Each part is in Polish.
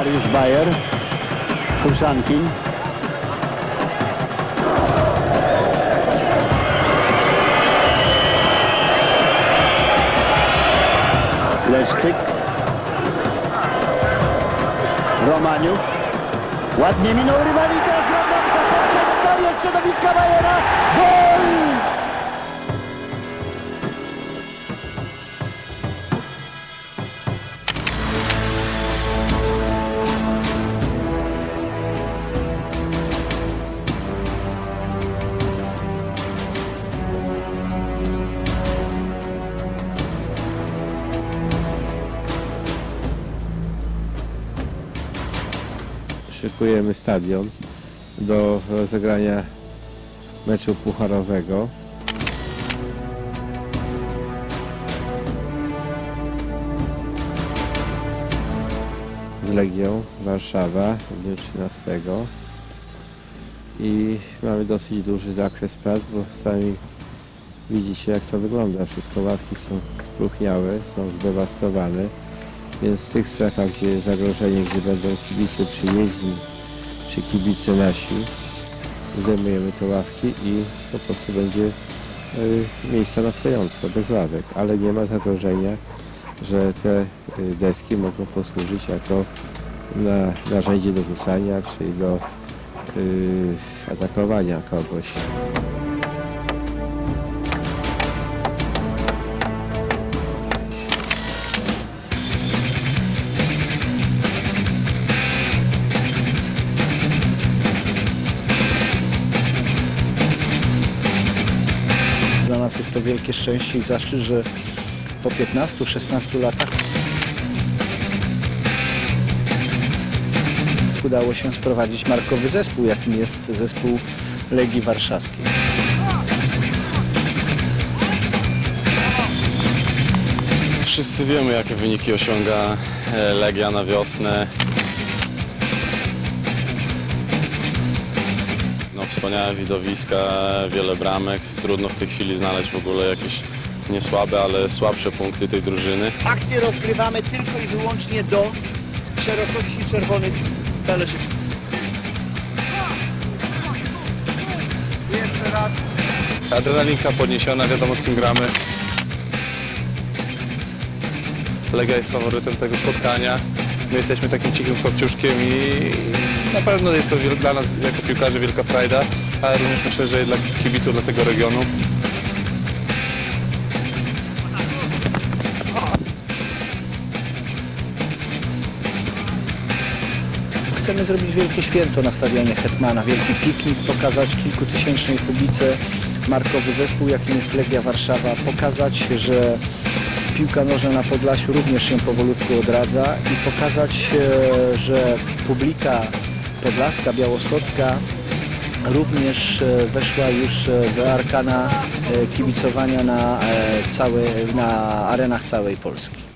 Dariusz Bajer, Kursankin. Leszczyk. Romaniuk. Ładnie minął rywali, teraz Radwanka, Poprzeczka, jeszcze do Witka Bajera. Gol! Szykujemy stadion do rozegrania meczu pucharowego. Z Legią Warszawa w dniu 13 i mamy dosyć duży zakres prac, bo sami widzicie jak to wygląda. Wszystko ławki są spróchniałe, są zdewastowane. Więc w tych strefach, gdzie zagrożenie, gdzie będą kibice przyjeźdni, czy kibice nasi, zdejmujemy te ławki i po prostu będzie y, miejsce na stojąco, bez ławek, ale nie ma zagrożenia, że te y, deski mogą posłużyć jako na, narzędzie do rzucania, czyli do y, atakowania kogoś. Wielkie szczęście i zaszczyt, że po 15-16 latach udało się sprowadzić markowy zespół, jakim jest zespół Legii Warszawskiej. Wszyscy wiemy, jakie wyniki osiąga e, Legia na wiosnę. Wspaniałe widowiska, wiele bramek. Trudno w tej chwili znaleźć w ogóle jakieś nie słabe, ale słabsze punkty tej drużyny. Akcje rozgrywamy tylko i wyłącznie do szerokości czerwonych talerzy. Jeszcze raz. Adrenalinka podniesiona, wiadomo z kim gramy. Legia jest faworytem tego spotkania. My jesteśmy takim cichym chłopciuszkiem i na pewno jest to dla nas jako piłkarzy wielka frajda, ale również myślę, że dla kibiców, dla tego regionu. Chcemy zrobić wielkie święto na stadionie Hetmana, wielki piknik, pokazać kilkutysięcznej publice markowy zespół, jakim jest Legia Warszawa, pokazać, że piłka nożna na Podlasiu również się powolutku odradza i pokazać, e, że publika podlaska, białostocka również e, weszła już e, w arkana e, kibicowania na, całe, na arenach całej Polski.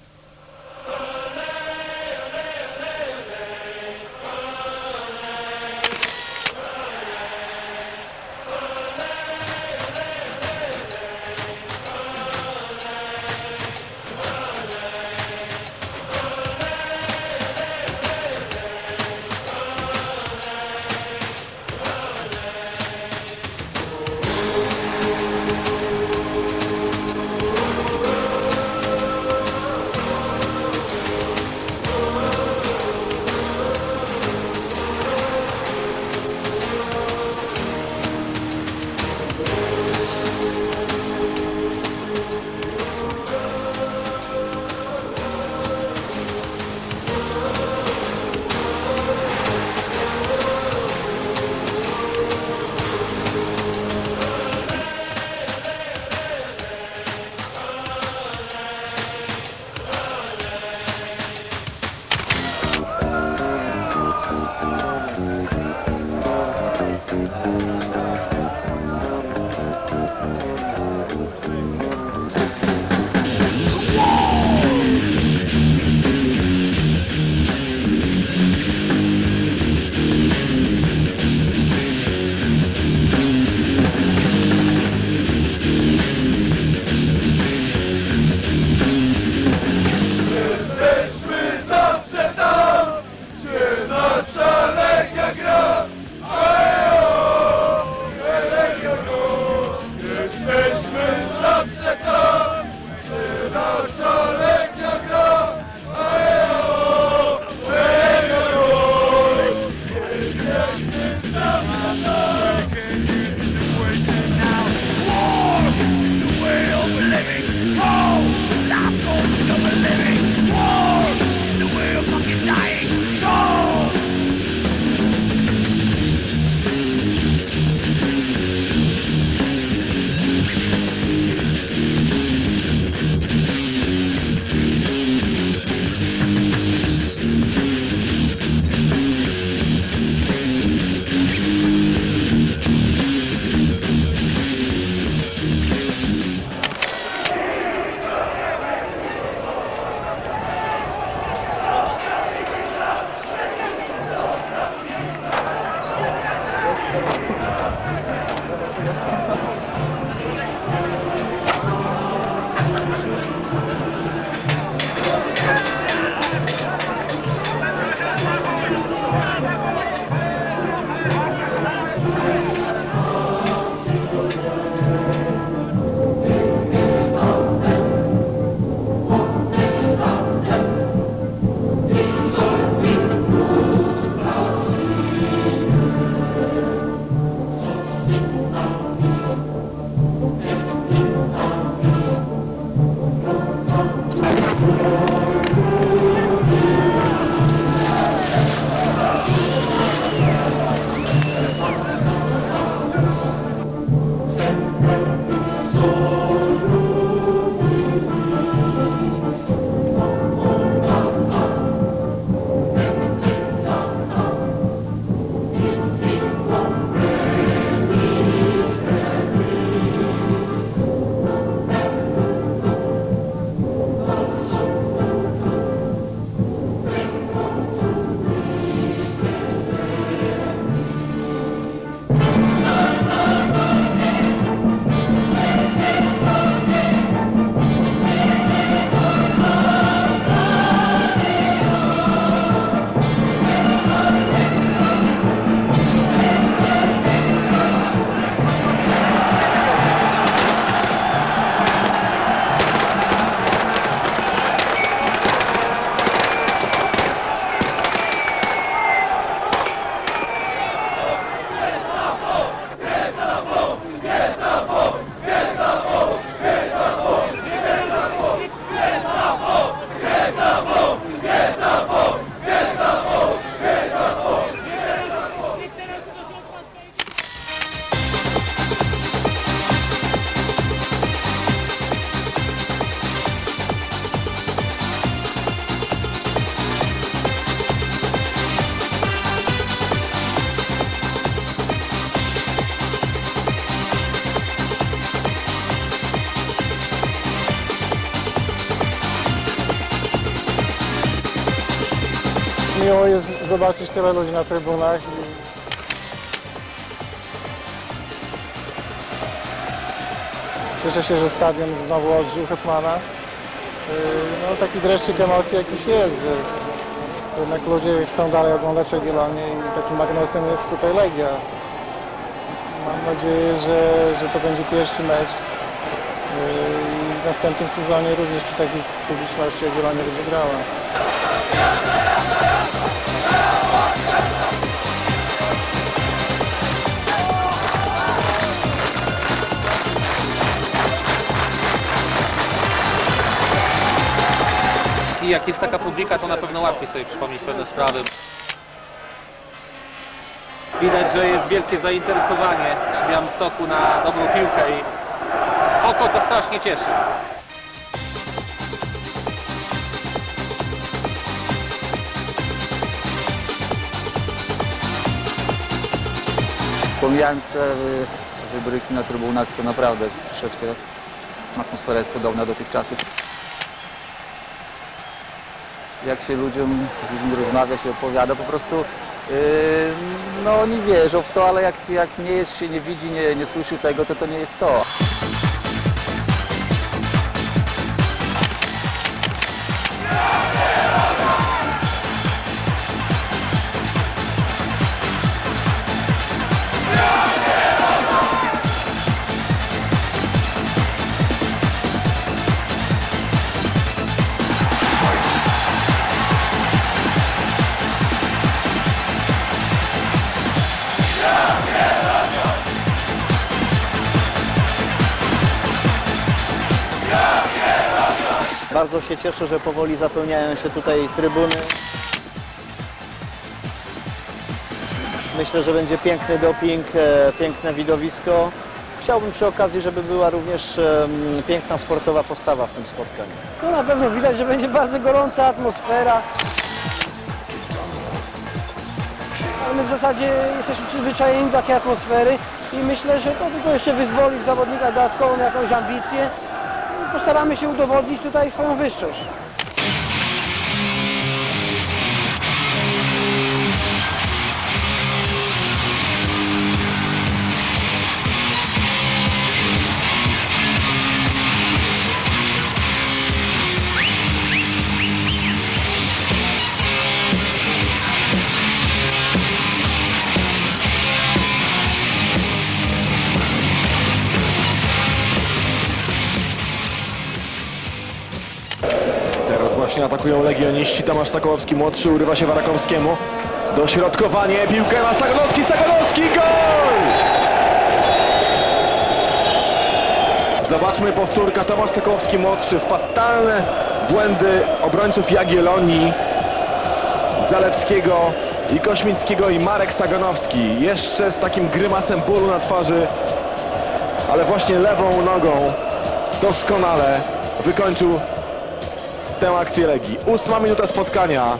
Zobaczyć tyle ludzi na trybunach. Cieszę się, że stadion znowu odżył Hetmana. Yy, No taki dreszczyk emocji jakiś jest, że jednak ludzie chcą dalej oglądać Jagiellonię i takim magnesem jest tutaj Legia. Mam nadzieję, że, że to będzie pierwszy mecz yy, i w następnym sezonie również przy takiej publiczności Jagiellonia będzie grała. I jak jest taka publika, to na pewno łatwiej sobie przypomnieć pewne sprawy. Widać, że jest wielkie zainteresowanie Białymstoku na dobrą piłkę i oko to strasznie cieszy. Pomijając te y, wybryki na trybunach, to naprawdę troszeczkę atmosfera jest podobna do tych czasów. Jak się ludziom z ludźmi rozmawia, się opowiada, po prostu yy, no oni wierzą w to, ale jak, jak nie jest się, nie widzi, nie, nie słyszy tego, to to nie jest to. Bardzo się cieszę, że powoli zapełniają się tutaj trybuny. Myślę, że będzie piękny doping, e, piękne widowisko. Chciałbym przy okazji, żeby była również piękna sportowa postawa w tym spotkaniu. No na pewno widać, że będzie bardzo gorąca atmosfera. Ale my w zasadzie jesteśmy przyzwyczajeni do takiej atmosfery i myślę, że to tylko jeszcze wyzwoli w zawodnikach dodatkową jakąś ambicję. Postaramy się udowodnić tutaj swoją wyższość. Właśnie atakują legioniści. Tomasz Sokołowski młodszy urywa się Warakomskiemu. Dośrodkowanie, piłkę na Saganowski, Saganowski, gol! Zobaczmy powtórka. Tomasz Sokołowski młodszy. Fatalne błędy obrońców Jagiellonii, Zalewskiego i Kośmickiego i Marek Saganowski. Jeszcze z takim grymasem bólu na twarzy, ale właśnie lewą nogą doskonale wykończył tę akcję Legii. Ósma minuta spotkania.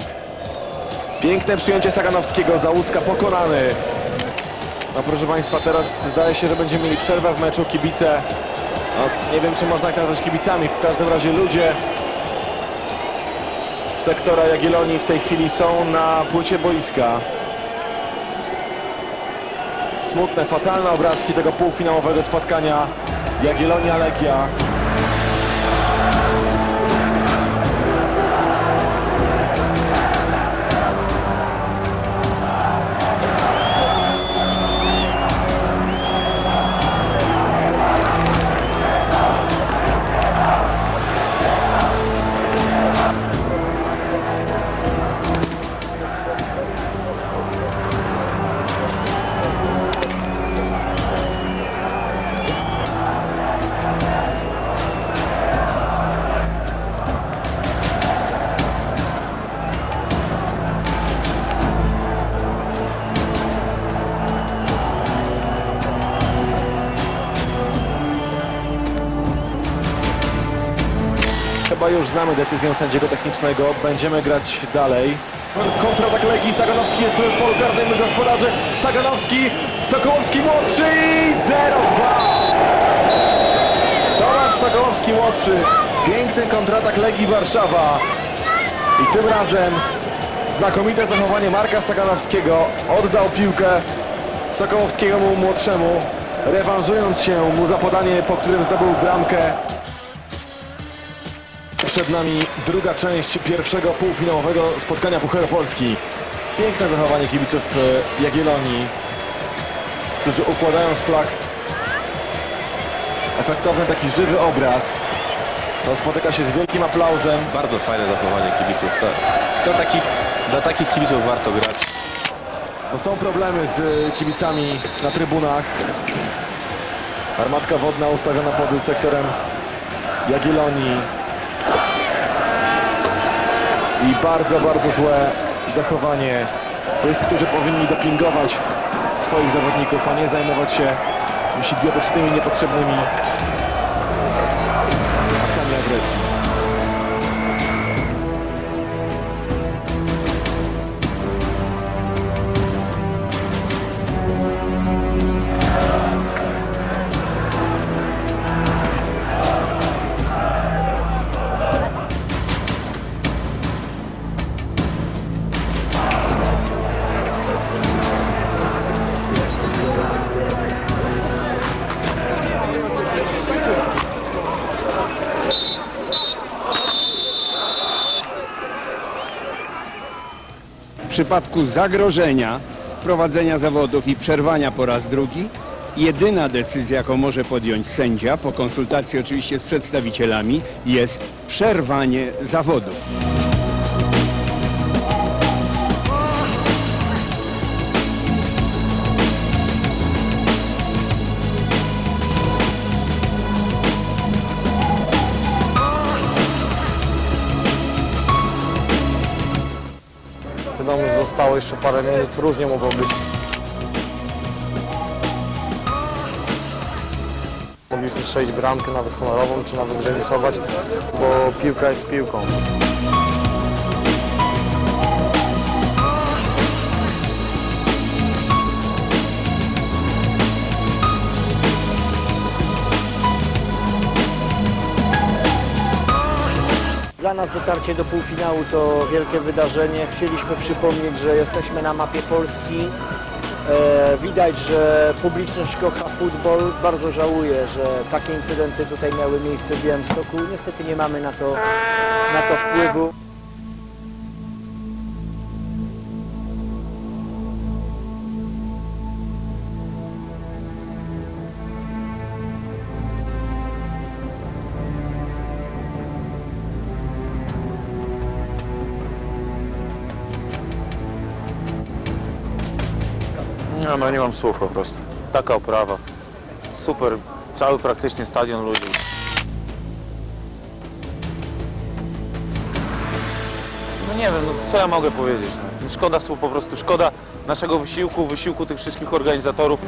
Piękne przyjęcie Saganowskiego, Załuska pokonany. No proszę Państwa, teraz zdaje się, że będziemy mieli przerwę w meczu. Kibice, no, nie wiem czy można ich nazwać kibicami, w każdym razie ludzie z sektora Jagiellonii w tej chwili są na płycie boiska. Smutne, fatalne obrazki tego półfinałowego spotkania Jagiellonia-Legia. Już znamy decyzję sędziego technicznego. Będziemy grać dalej. Kontratak Legii. Saganowski jest w polu karnym gospodarzy. Saganowski, Sokołowski młodszy i 0-2. Tomasz Sokołowski młodszy. Piękny kontratak Legii Warszawa. I tym razem Znakomite zachowanie Marka Saganowskiego. Oddał piłkę Sokołowskiemu młodszemu, rewanżując się mu za podanie, po którym zdobył bramkę. Przed nami druga część pierwszego półfinałowego spotkania Pucharu Polski. Piękne zachowanie kibiców e, Jagiellonii, którzy układają z flag efektowny taki żywy obraz. To spotyka się z wielkim aplauzem. Bardzo fajne zachowanie kibiców. To, to takich, dla takich kibiców warto grać. No są problemy z y, kibicami na trybunach. Armatka wodna ustawiona pod sektorem Jagiellonii. I bardzo, bardzo złe zachowanie tych, którzy powinni dopingować swoich zawodników, a nie zajmować się idiotycznymi, niepotrzebnymi przypadku zagrożenia prowadzenia zawodów i przerwania po raz drugi, jedyna decyzja, jaką może podjąć sędzia, po konsultacji oczywiście z przedstawicielami, jest przerwanie zawodów. Zostało jeszcze parę minut, różnie mogło być. Mogliśmy strzelić bramkę, nawet honorową, czy nawet zremisować, bo piłka jest piłką. Nas dotarcie do półfinału to wielkie wydarzenie. Chcieliśmy przypomnieć, że jesteśmy na mapie Polski. E, widać, że publiczność kocha futbol. Bardzo żałuję, że takie incydenty tutaj miały miejsce w Białymstoku. Niestety nie mamy na to, na to wpływu. No, no nie mam słów po prostu. Taka oprawa. Super, cały praktycznie stadion ludzi. No nie wiem, no co ja mogę powiedzieć. No. Szkoda słów po prostu, szkoda naszego wysiłku, wysiłku tych wszystkich organizatorów.